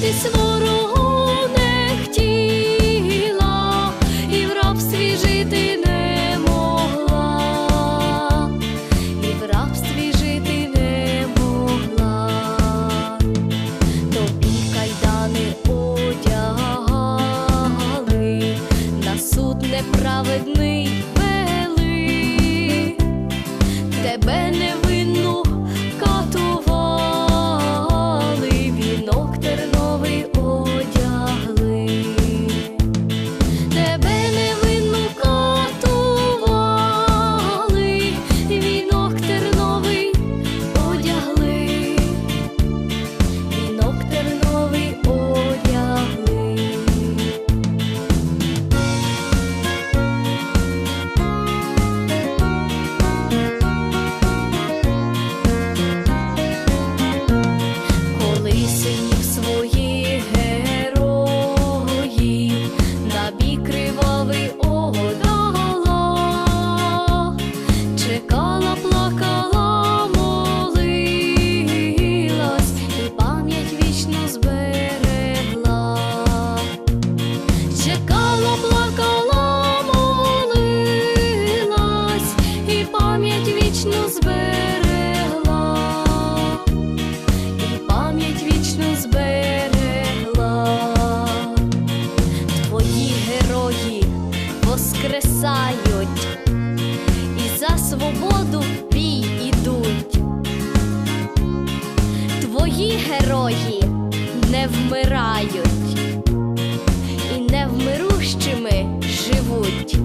Підкоритись ворогу не хотіла, і в рабстві жити не могла, і в рабстві жити не могла, тобі кайдани одягали, на суд неправедний. Зберегла і пам'ять вічно зберегла. Твої герої воскресають і за свободу в бій ідуть. Твої герої не вмирають і невмирущими живуть.